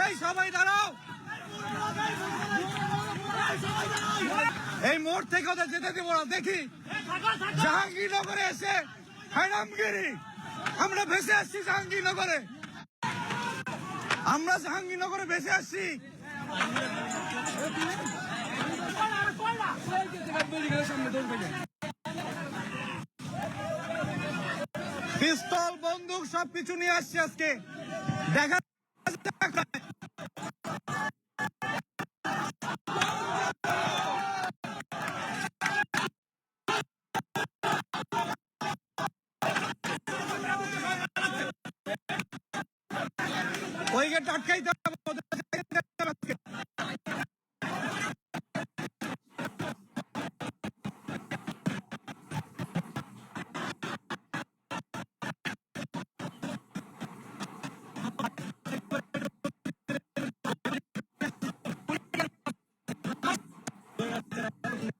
এই, সবাই দাঁড়াও। এই মোড় থেকে ওদের যেতে দিব না, দেখি। জাহাঙ্গীরনগরে এসে হ্যারামগিরি আমরা ভেসে আসছি জাহাঙ্গীরনগরে। আমরা জাহাঙ্গীরনগরে ভেসে আসছি। পিস্তল, বন্দুক সবকিছু নিয়ে আসছি আজকে। দেখা যাক। ওই গেট আটকাইতে